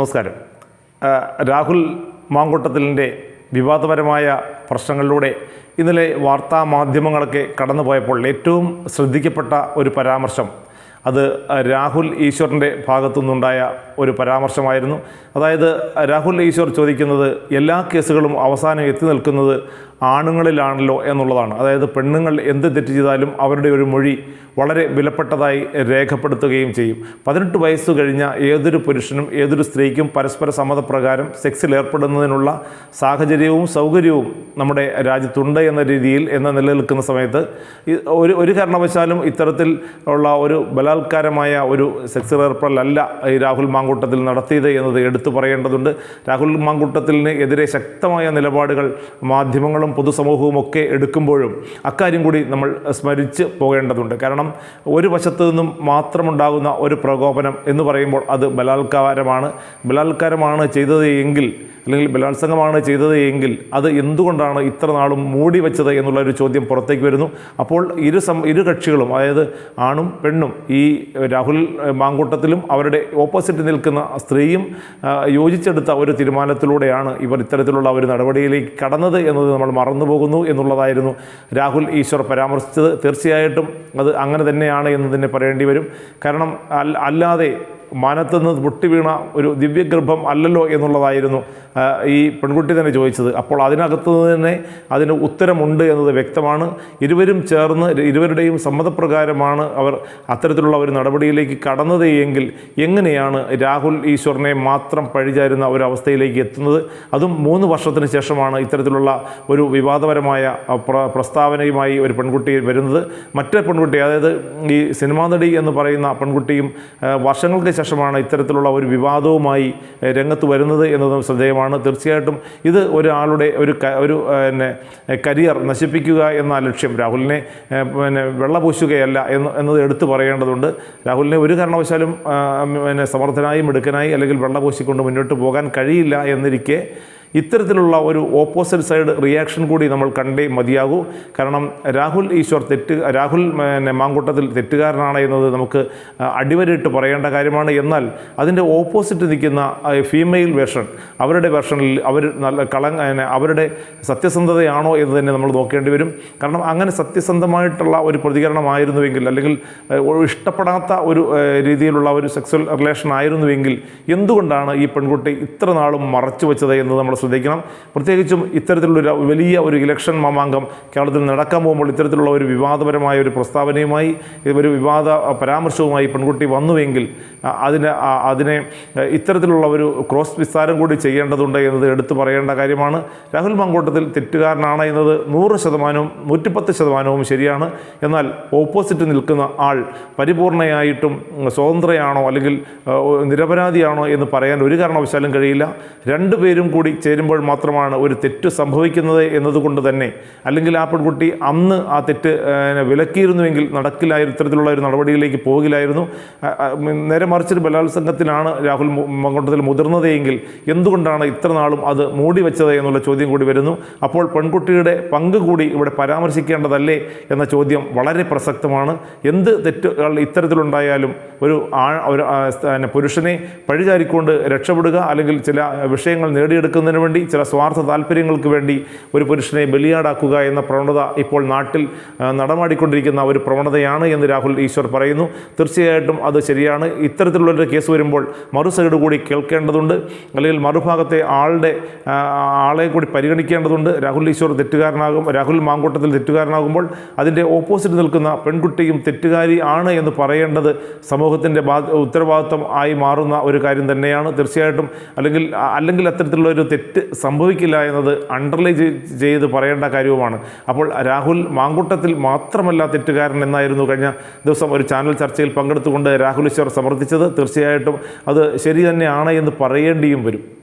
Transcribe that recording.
നമസ്കാരം. രാഹുൽ മാങ്കൂട്ടത്തിലിന്റെ വിവാദപരമായ പ്രശ്നങ്ങളിലൂടെ ഇന്നലെ വാർത്താ മാധ്യമങ്ങളൊക്കെ കടന്നുപോയപ്പോൾ ഏറ്റവും ശ്രദ്ധിക്കപ്പെട്ട ഒരു പരാമർശം അത് രാഹുൽ ഈശ്വറിന്റെ ഭാഗത്തുനിന്നുണ്ടായ ഒരു പരാമർശമായിരുന്നു. അതായത് രാഹുൽ ഈശ്വർ ചോദിക്കുന്നത് എല്ലാ കേസുകളും അവസാനം എത്തി നിൽക്കുന്നത് ആണുങ്ങളിലാണല്ലോ എന്നുള്ളതാണ്. അതായത് പെണ്ണുങ്ങൾ എന്ത് തെറ്റ് ചെയ്താലും അവരുടെ ഒരു മൊഴി വളരെ വിലപ്പെട്ടതായി രേഖപ്പെടുത്തുകയും ചെയ്യും. പതിനെട്ട് വയസ്സ് കഴിഞ്ഞ ഏതൊരു പുരുഷനും ഏതൊരു സ്ത്രീക്കും പരസ്പര സമ്മതപ്രകാരം സെക്സിൽ ഏർപ്പെടുന്നതിനുള്ള സാഹചര്യവും സൗകര്യവും നമ്മുടെ രാജ്യത്തുണ്ട് എന്ന രീതിയിൽ എന്ന നിലനിൽക്കുന്ന സമയത്ത് ഒരു ഒരു കാരണവശാലും ഇത്തരത്തിൽ ഉള്ള ഒരു ബലാത്കാരമായ ഒരു സെക്സിൽ ഏർപ്പെടലല്ല ഈ രാഹുൽ മാങ്കൂട്ടത്തിൽ നടത്തിയത് എന്നത് എടുത്തു പറയേണ്ടതുണ്ട്. രാഹുൽ മാങ്കൂട്ടത്തിന് എതിരെ ശക്തമായ നിലപാടുകൾ മാധ്യമങ്ങളും പൊതുസമൂഹവും ഒക്കെ എടുക്കുമ്പോഴും അക്കാര്യം കൂടി നമ്മൾ സ്മരിച്ച് പോകേണ്ടതുണ്ട്. കാരണം ഒരു വശത്തു നിന്നും മാത്രമുണ്ടാകുന്ന ഒരു പ്രകോപനം എന്ന് പറയുമ്പോൾ അത് ബലാത്കാരമാണ്. ബലാത്കാരമാണ് ചെയ്തത് എങ്കിൽ അല്ലെങ്കിൽ ബലാത്സംഗമാണ് ചെയ്തത് എങ്കിൽ അത് എന്തുകൊണ്ടാണ് ഇത്ര നാളും മൂടി വെച്ചത് എന്നുള്ളൊരു ചോദ്യം പുറത്തേക്ക് വരുന്നു. അപ്പോൾ ഇരു സം ഇരു കക്ഷികളും അതായത് ആണും പെണ്ണും ഈ രാഹുൽ മാങ്കൂട്ടത്തിലും അവരുടെ ഓപ്പോസിറ്റ് നിൽക്കുന്ന സ്ത്രീയും യോജിച്ചെടുത്ത ഒരു തീരുമാനത്തിലൂടെയാണ് ഇവർ ഇത്തരത്തിലുള്ള ഒരു നടപടിയിലേക്ക് കടന്നത് എന്നത് നമ്മൾ മറന്നുപോകുന്നു എന്നുള്ളതായിരുന്നു. രാഹുൽ ഈശ്വർ പരാമർശിച്ചത്. തീർച്ചയായിട്ടും അത് അങ്ങനെ തന്നെയാണ് എന്ന് തന്നെ പറയേണ്ടി വരും. കാരണം അല്ലാതെ മാനത്തുനിന്ന് പൊട്ടി വീണ ഒരു ദിവ്യഗർഭം അല്ലല്ലോ എന്നുള്ളതായിരുന്നു. ഈ പെൺകുട്ടി തന്നെ ചോദിച്ചത് അപ്പോൾ അതിനകത്ത് തന്നെ അതിന് ഉത്തരമുണ്ട് എന്നത് വ്യക്തമാണ്. ഇരുവരും ചേർന്ന് ഇരുവരുടെയും സമ്മതപ്രകാരമാണ് അവർ അത്തരത്തിലുള്ള ഒരു നടപടിയിലേക്ക് കടന്നത് എങ്കിൽ എങ്ങനെയാണ് രാഹുൽ ഈശ്വറിനെ മാത്രം പഴിചാരുന്ന അവസ്ഥയിലേക്ക് എത്തുന്നത്? അതും മൂന്ന് വർഷത്തിന് ശേഷമാണ് ഇത്തരത്തിലുള്ള ഒരു വിവാദപരമായ പ്ര- പ്രസ്താവനയുമായി ഒരു പെൺകുട്ടി വരുന്നത്. മറ്റേ പെൺകുട്ടി അതായത് ഈ സിനിമാ നടി എന്ന് പറയുന്ന പെൺകുട്ടിയും വർഷങ്ങൾക്ക് ശേഷമാണ് ഇത്തരത്തിലുള്ള ഒരു വിവാദവുമായി രംഗത്ത് വരുന്നത് എന്നതും ശ്രദ്ധേയമാണ്. തീർച്ചയായിട്ടും ഇത് ഒരാളുടെ ഒരു ഒരു പിന്നെ കരിയർ നശിപ്പിക്കുക എന്ന ലക്ഷ്യം. രാഹുലിനെ പിന്നെ വെള്ളപൂശുകയല്ല എന്ന് എന്നത് എടുത്തു പറയേണ്ടതുണ്ട്. രാഹുലിനെ ഒരു കാരണവശാലും പിന്നെ സമർത്ഥനായി മിടുക്കനായി അല്ലെങ്കിൽ വെള്ളപൂശിക്കൊണ്ട് മുന്നോട്ട് പോകാൻ കഴിയില്ല എന്നിരിക്കെ ഇത്തരത്തിലുള്ള ഒരു ഓപ്പോസിറ്റ് സൈഡ് റിയാക്ഷൻ കൂടി നമ്മൾ കണ്ടേ മതിയാകൂ. കാരണം രാഹുൽ ഈശ്വർ തെറ്റ് രാഹുൽ പിന്നെ മാങ്കൂട്ടത്തിൽ തെറ്റുകാരനാണ് എന്നത് നമുക്ക് അടിവരയിട്ട് പറയേണ്ട കാര്യമാണ്. എന്നാൽ അതിന്റെ ഓപ്പോസിറ്റ് നിൽക്കുന്ന ഫീമെയിൽ വേർഷൻ അവരുടെ വേർഷനിൽ അവർ നല്ല കള അവരുടെ സത്യസന്ധതയാണോ എന്ന് തന്നെ നമ്മൾ നോക്കേണ്ടി വരും. കാരണം അങ്ങനെ സത്യസന്ധമായിട്ടുള്ള ഒരു പ്രതികരണമായിരുന്നുവെങ്കിൽ അല്ലെങ്കിൽ ഇഷ്ടപ്പെടാത്ത ഒരു രീതിയിലുള്ള ഒരു സെക്സ്വൽ റിലേഷൻ ആയിരുന്നുവെങ്കിൽ എന്തുകൊണ്ടാണ് ഈ പെൺകുട്ടി ഇത്ര നാളും മറച്ചു വെച്ചത് എന്ന് നമ്മൾ ശ്രദ്ധിക്കണം. പ്രത്യേകിച്ചും ഇത്തരത്തിലുള്ള വലിയ ഒരു ഇലക്ഷൻ മാമാങ്കം കേരളത്തിൽ നടക്കാൻ പോകുമ്പോൾ ഇത്തരത്തിലുള്ള ഒരു വിവാദപരമായ ഒരു പ്രസ്താവനയുമായി ഒരു വിവാദ പരാമർശവുമായി പെൺകുട്ടി വന്നുവെങ്കിൽ അതിന് അതിനെ ഇത്തരത്തിലുള്ള ഒരു ക്രോസ് വിസ്താരം കൂടി ചെയ്യേണ്ടതുണ്ട് എന്നത് എടുത്തു പറയേണ്ട കാര്യമാണ്. രാഹുൽ മങ്കോട്ടത്തിൽ തെറ്റുകാരനാണ് എന്നത് നൂറ് ശതമാനവും നൂറ്റിപ്പത്ത് ശതമാനവും ശരിയാണ്. എന്നാൽ ഓപ്പോസിറ്റ് നിൽക്കുന്ന ആൾ പരിപൂർണയായിട്ടും സ്വതന്ത്രയാണോ അല്ലെങ്കിൽ നിരപരാധിയാണോ എന്ന് പറയാൻ ഒരു കാരണവശാലും കഴിയില്ല. രണ്ടുപേരും കൂടി ചേരുമ്പോൾ മാത്രമാണ് ഒരു തെറ്റ് സംഭവിക്കുന്നത് എന്നതുകൊണ്ട് തന്നെ. അല്ലെങ്കിൽ ആ പെൺകുട്ടി അന്ന് ആ തെറ്റ് വിലക്കിയിരുന്നുവെങ്കിൽ നടക്കില്ലായിരുന്നു ഇത്തരത്തിലുള്ള ഒരു നടപടിയിലേക്ക് പോകില്ലായിരുന്നു. നേരെ മറിച്ചൊരു ബലാത്സംഗത്തിനാണ് രാഹുൽ മങ്കൊണ്ടത്തിൽ മങ്കോട്ടത്തിൽ മുതിർന്നത് എന്തുകൊണ്ടാണ് ഇത്ര നാളും അത് മൂടി വെച്ചത് എന്നുള്ള ചോദ്യം കൂടി വരുന്നു. അപ്പോൾ പെൺകുട്ടിയുടെ പങ്ക് കൂടി ഇവിടെ പരാമർശിക്കേണ്ടതല്ലേ എന്ന ചോദ്യം വളരെ പ്രസക്തമാണ്. എന്ത് തെറ്റുകൾ ഇത്തരത്തിലുണ്ടായാലും ഒരു ആ ഒരു പുരുഷനെ പഴിചാരിക്കൊണ്ട് രക്ഷപ്പെടുക അല്ലെങ്കിൽ ചില വിഷയങ്ങൾ നേടിയെടുക്കുന്നതിന് വേണ്ടി ചില സ്വാർത്ഥ താല്പര്യങ്ങൾക്ക് വേണ്ടി ഒരു പുരുഷനെ ബലിയാടാക്കുക എന്ന പ്രവണത ഇപ്പോൾ നാട്ടിൽ നടമാടിക്കൊണ്ടിരിക്കുന്ന ഒരു പ്രവണതയാണ് എന്ന് രാഹുൽ ഈശ്വർ പറയുന്നു. തീർച്ചയായിട്ടും അത് ശരിയാണ്. ഇത്തരത്തിലുള്ളൊരു കേസ് വരുമ്പോൾ മറു സൈഡ് കൂടി കേൾക്കേണ്ടതുണ്ട്. അല്ലെങ്കിൽ മറുഭാഗത്തെ ആളുടെ ആളെ കൂടി പരിഗണിക്കേണ്ടതുണ്ട്. രാഹുൽ ഈശ്വർ തെറ്റുകാരനാകും രാഹുൽ മാങ്കൂട്ടത്തിൽ തെറ്റുകാരനാകുമ്പോൾ അതിന്റെ ഓപ്പോസിറ്റ് നിൽക്കുന്ന പെൺകുട്ടിയും തെറ്റുകാരി ആണ് എന്ന് പറയേണ്ടത് സമൂഹത്തിന്റെ ബാ ഉത്തരവാദിത്വം ആയി മാറുന്ന ഒരു കാര്യം തന്നെയാണ്. തീർച്ചയായിട്ടും അല്ലെങ്കിൽ അല്ലെങ്കിൽ അത്തരത്തിലുള്ള ഒരു തെറ്റ് സംഭവിക്കില്ല എന്നത് അണ്ടർലൈ ചെയ്ത് പറയേണ്ട കാര്യവുമാണ്. അപ്പോൾ രാഹുൽ മാങ്കൂട്ടത്തിൽ മാത്രമല്ല തെറ്റുകാരൻ എന്നായിരുന്നു കഴിഞ്ഞ ദിവസം ഒരു ചാനൽ ചർച്ചയിൽ പങ്കെടുത്തുകൊണ്ട് രാഹുൽ ഈശ്വർ സമർത്ഥിച്ചത്. തീർച്ചയായിട്ടും അത് ശരി തന്നെയാണ് എന്ന് പറയേണ്ടിയും വരും.